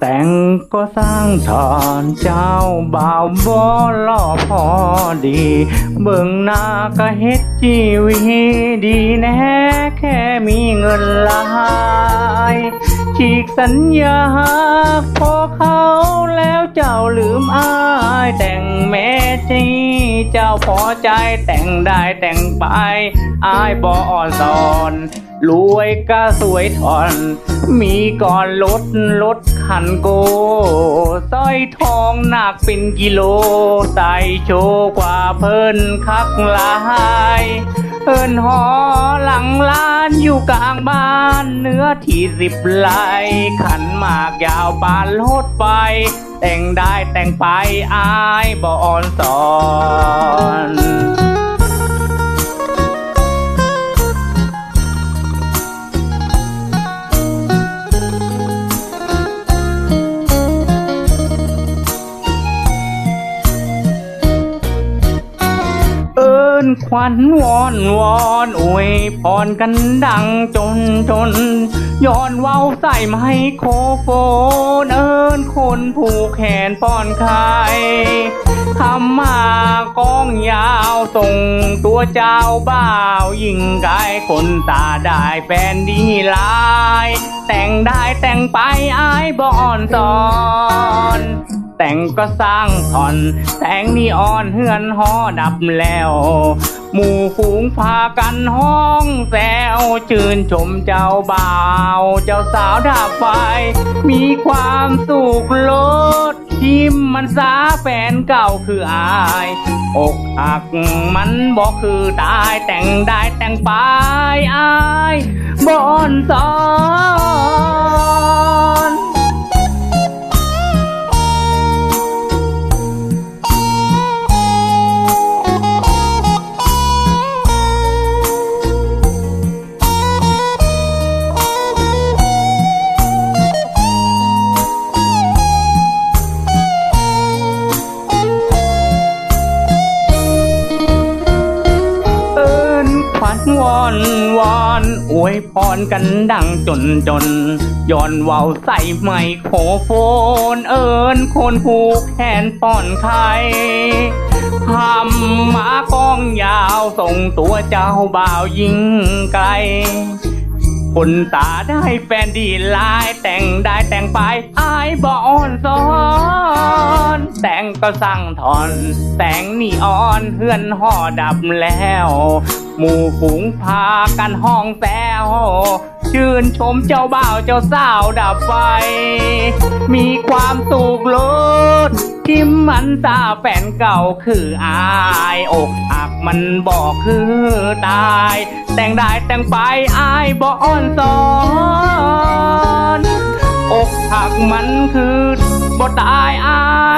แต่งก็สร้างถอนเจ้าบ่าวบ่รอพอดี เบิ่งหน้าก็เฮ็ดจีวีดีแน่แค่มีเงินหลายฉีกสัญญาพอเขาแล้วเจ้าลืมอาย แต่งแม่จีเจ้าพอใจแต่งได้แต่งไปอายบ่อ่อนสอนรวยก็สวยทอน มีก่อนลดลดขันโกสร้อยทองหนักเป็นกิโล ใส่โชว์กว่าเพิ่นคักลายเพิ่นหอหลังล้านอยู่กลางบ้านเนื้อที่สิบไร่ขันหมากยาวปานรถไฟแต่งได้แต่งไปอายบ่อ่อนสอน นควันวอนวอนอวยพรกันดังจนจน ย้อนเว้าใส่ไม้โครโฟน เอินคนผูกแขนป้อนไข่ทำมากองยาวส่งตัวเจ้าบ่าวยิงกายคนตาได้แฟนดีลาย แต่งได้แต่งไปอายบอนสอน แต่งก็สร้างถอน แต่งนีออนเฮือนหอดับแล้ว หมู่ฝูงพากันห้องแซวชื่นชมเจ้าบ่าว เจ้าสาวดับไฟ มีความสุขลดทิมมันสาแฟนเก่าคืออายอกหักมันบอกคือตายแต่งได้แต่งไปอายบอนสอ วอนวอนอวยพรกันดังจนจนย้อนเว้าใส่ไมโครโฟน เอิ้นคนผูกแขนป้อนไข่ทำหมากองยาวส่งตัวเจ้าบ่าวยิงไกล คนตาได้แฟนดีหลาย แต่งได้แต่งไปอายบอนสอนแต่งก็สั่งถอน แต่งนี่อ่อนเพื่อนห่อดับแล้ว หมู่ฝูงพากันห้องแซวชื่นชมเจ้าบ่าวเจ้าสาวดับไฟ มีความสุขลดิมมันตาแฟนเก่าคืออายอกหักมันบอกคือตาย แต่งได้แต่งไปอายบ่อ่อนสอนอกหักมันคือบ่ตายอาย